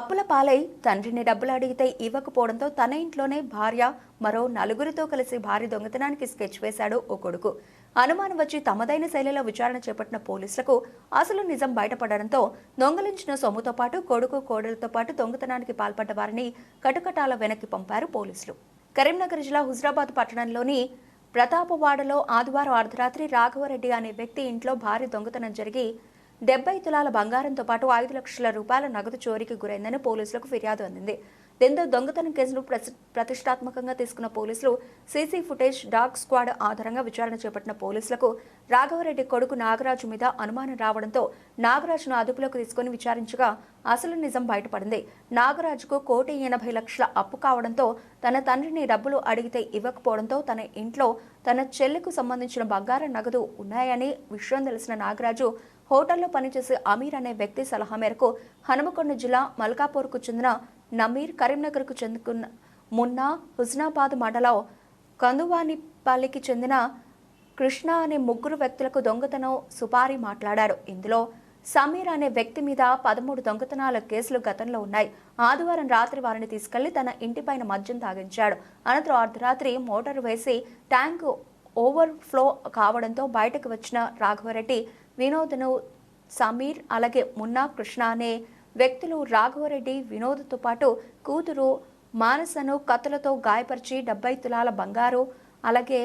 అప్పుల పాలై తండ్రిని డబ్బులు అడిగితే ఇవ్వకపోవడంతో తన ఇంట్లోనే భార్య మరో నలుగురితో కలిసి భార్య దొంగతనానికి స్కెచ్ వేశాడు ఓ కొడుకు. అనుమానం వచ్చి తమదైన శైలిలో విచారణ చేపట్టిన పోలీసులకు అసలు నిజం బయటపడడంతో దొంగలించిన సొమ్ముతో పాటు కొడుకు కోడలతో పాటు దొంగతనానికి పాల్పడ్డ వారిని కటుకటాల వెనక్కి పంపారు పోలీసులు. కరీంనగర్ జిల్లా హుజరాబాద్ పట్టణంలోని ప్రతాపవాడలో ఆదివారం అర్ధరాత్రి రాఘవరెడ్డి అనే వ్యక్తి ఇంట్లో భారీ దొంగతనం జరిగి డెబ్బై తులాల బంగారంతో పాటు ఐదు లక్షల రూపాయల నగదు చోరీకి గురైందని పోలీసులకు ఫిర్యాదు అందింది. దీంతో దొంగతనం కేసును ప్రతిష్టాత్మకంగా తీసుకున్న పోలీసులు సీసీ ఫుటేజ్ డాగ్ స్క్వాడ్ ఆధారంగా విచారణ చేపట్టిన పోలీసులకు రాఘవరెడ్డి కొడుకు నాగరాజు మీద అనుమానం రావడంతో నాగరాజును అదుపులోకి తీసుకుని విచారించగా అసలు నిజం బయటపడింది. నాగరాజుకు కోటి ఎనభై లక్షల అప్పు కావడంతో తన తండ్రిని డబ్బులు అడిగితే ఇవ్వకపోవడంతో తన ఇంట్లో తన చెల్లికు సంబంధించిన బంగారం నగదు ఉన్నాయని విషయం తెలిసిన నాగరాజు హోటల్లో పనిచేసే అమీర్ అనే వ్యక్తి సలహా మేరకు హనుమకొండ జిల్లా మల్కాపూర్కు చెందిన నమీర్ కరీంనగర్కు చెందుకున్న మున్నా హుస్నాబాద్ మండలం కందువానిపల్లికి చెందిన కృష్ణ అనే ముగ్గురు వ్యక్తులకు దొంగతనం సుపారీ మాట్లాడారు. ఇందులో సమీర్ అనే వ్యక్తి మీద పదమూడు దొంగతనాల కేసులు గతంలో ఉన్నాయి. ఆదివారం రాత్రి వారిని తీసుకెళ్ళి తన ఇంటిపైన మద్యం తాగించాడు. అనంతరం అర్ధరాత్రి మోటార్ వేసి ట్యాంకు ఓవర్ ఫ్లో కావడంతో బయటకు వచ్చిన రాఘవరెడ్డి వినోద్ను సమీర్ అలాగే మున్నా కృష్ణ అనే వ్యక్తులు రాఘవరెడ్డి వినోద్తో పాటు కూతురు మానసను కత్తులతో గాయపరిచి డెబ్బై తులాల బంగారు అలాగే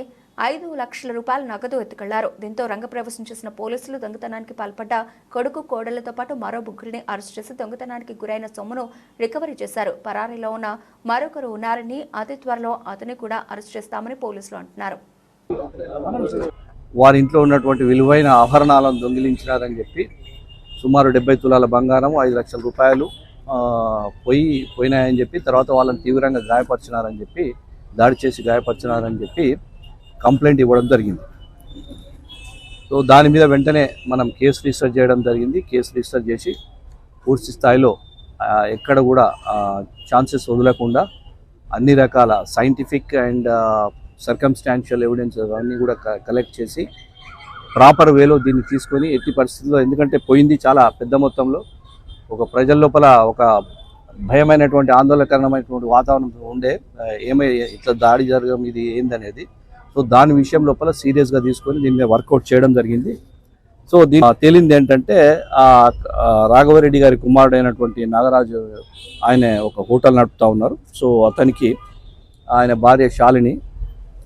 ఐదు లక్షల రూపాయల నగదు ఎత్తుకెళ్ళారు. దీంతో రంగప్రవేశం చేసిన పోలీసులు దొంగతనానికి పాల్పడ్డ కొడుకు కోడళ్ళతో పాటు మరో ముగ్గురిని అరెస్ట్ చేసి దొంగతనానికి గురైన సొమ్మును రికవరీ చేశారు. పరారీలో ఉన్న మరొకరు ఉన్నారని అతి త్వరలో అతని కూడా అరెస్ట్ చేస్తామని పోలీసులు అంటున్నారు. వారి ఇంట్లో ఉన్నటువంటి విలువైన ఆభరణాలను దొంగిలించినారని చెప్పి సుమారు డెబ్బై తులాల బంగారం ఐదు లక్షల రూపాయలు పోయి పోయినాయని చెప్పి తర్వాత వాళ్ళని తీవ్రంగా గాయపరిచినారని చెప్పి దాడి చేసి గాయపరిచినారని చెప్పి కంప్లైంట్ ఇవ్వడం జరిగింది. సో దాని మీద వెంటనే మనం కేసు రిజిస్టర్ చేయడం జరిగింది. కేసు రిజిస్టర్ చేసి పూర్తి స్థాయిలో ఎక్కడ కూడా ఛాన్సెస్ వదలకుండా అన్ని రకాల సైంటిఫిక్ అండ్ సర్కమ్స్టాన్షియల్ ఎవిడెన్స్ అవన్నీ కూడా కలెక్ట్ చేసి ప్రాపర్ వేలో దీన్ని తీసుకొని ఎట్టి పరిస్థితుల్లో ఎందుకంటే పోయింది చాలా పెద్ద మొత్తంలో ఒక ప్రజల లోపల ఒక భయమైనటువంటి ఆందోళనకరమైనటువంటి వాతావరణం ఉండే ఏమై ఇట్లా దాడి జరగడం ఇది ఏందనేది. సో దాని విషయం లోపల సీరియస్గా తీసుకొని దీని మీద వర్కౌట్ చేయడం జరిగింది. సో దీని తేలింది ఏంటంటే ఆ రాఘవరెడ్డి గారి కుమారుడు అయినటువంటి నాగరాజు ఆయన ఒక హోటల్ నడుపుతా ఉన్నారు. సో అతనికి ఆయన భార్య శాలిని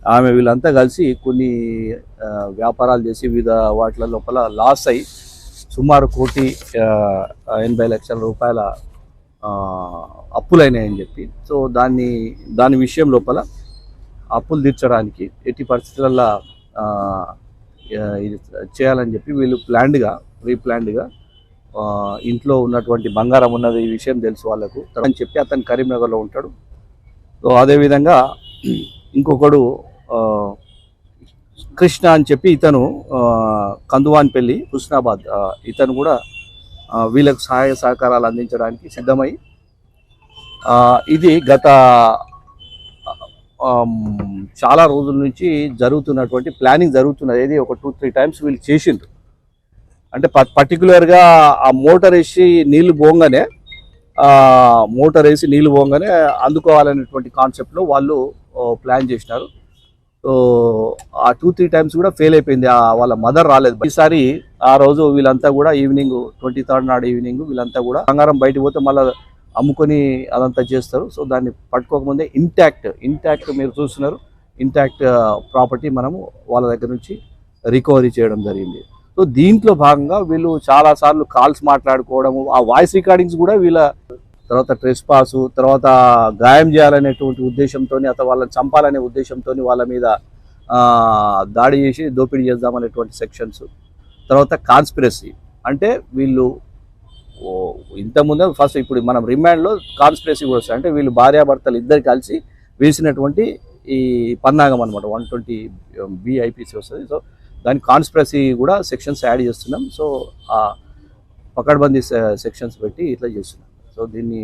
ఆమె వీళ్ళంతా కలిసి కొన్ని వ్యాపారాలు చేసి వివిధ వాటిల లోపల లాస్ అయి సుమారు కోటి ఎనభై లక్షల రూపాయల అప్పులైనాయని చెప్పి సో దాన్ని దాని విషయం లోపల అప్పులు తీర్చడానికి ఎట్టి పరిస్థితులలో ఇది చేయాలని చెప్పి వీళ్ళు ప్లాన్డ్గా ప్రీ ఇంట్లో ఉన్నటువంటి బంగారం ఉన్నది ఈ విషయం తెలుసు వాళ్ళకు అని చెప్పి అతను కరీంనగర్లో ఉంటాడు. సో అదేవిధంగా ఇంకొకడు కృష్ణ అని చెప్పి ఇతను కందువాన్పల్లి హుస్నాబాద్ ఇతను కూడా వీళ్ళకు సహాయ సహకారాలు అందించడానికి సిద్ధమై ఇది గత చాలా రోజుల నుంచి జరుగుతున్నటువంటి ప్లానింగ్ జరుగుతున్నది. ఏది ఒక టూ త్రీ టైమ్స్ వీళ్ళు చేసిండ్రు. అంటే ప- పర్టికులర్గా ఆ మోటార్ వేసి నీళ్ళు పోగానే మోటార్ వేసి నీళ్ళు పోగానే అందుకోవాలనేటువంటి కాన్సెప్ట్లో వాళ్ళు ప్లాన్ చేసినారు. ఆ టూ త్రీ టైమ్స్ కూడా ఫెయిల్ అయిపోయింది. ఆ వాళ్ళ మదర్ రాలేదు. ఈసారి ఆ రోజు వీళ్ళంతా కూడా ఈవినింగ్ ట్వంటీ థర్డ్ నాడు ఈవినింగ్ వీళ్ళంతా కూడా బంగారం బయటకు పోతే మళ్ళీ అమ్ముకొని అదంతా చేస్తారు. సో దాన్ని పట్టుకోకముందే ఇంటాక్ట్ ఇంటాక్ట్ మీరు చూస్తున్నారు. ఇంటాక్ట్ ప్రాపర్టీ మనము వాళ్ళ దగ్గర నుంచి రికవరీ చేయడం జరిగింది. సో దీంట్లో భాగంగా వీళ్ళు చాలా సార్లు కాల్స్ మాట్లాడుకోవడము ఆ వాయిస్ రికార్డింగ్స్ కూడా వీళ్ళ తర్వాత ట్రెస్ పాసు తర్వాత గాయం చేయాలనేటువంటి ఉద్దేశంతో అతను వాళ్ళని చంపాలనే ఉద్దేశంతో వాళ్ళ మీద దాడి చేసి దోపిడీ చేద్దామనేటువంటి సెక్షన్స్ తర్వాత కాన్స్పిరసీ అంటే వీళ్ళు ఇంతకుముందే ఫస్ట్ ఇప్పుడు మనం రిమాండ్లో కాన్స్పిరసీ కూడా వస్తాయి. అంటే వీళ్ళు భార్యాభర్తలు ఇద్దరు కలిసి వేసినటువంటి ఈ పన్నాగం అనమాట వన్ ట్వంటీ బిఐపిసి వస్తుంది. సో దాని కాన్స్పిరసీ కూడా సెక్షన్స్ యాడ్ చేస్తున్నాం. సో పకడ్బందీ సెక్షన్స్ పెట్టి ఇట్లా చేస్తున్నాం. సో దీన్ని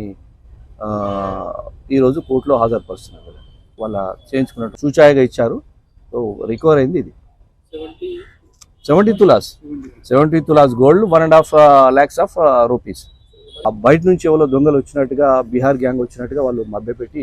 ఈరోజు కోర్టులో హాజరుపరుస్తున్నారు వాళ్ళ చేయించుకున్నట్టు సూచాయగా ఇచ్చారు. సో రికవర్ అయింది ఇది. Seventy tolas. Seventy tolas gold one and half lakhs of rupees ఆ బయట నుంచి ఎవరో దొంగలు వచ్చినట్టుగా బీహార్ గ్యాంగ్ వచ్చినట్టుగా వాళ్ళు మభ్యపెట్టి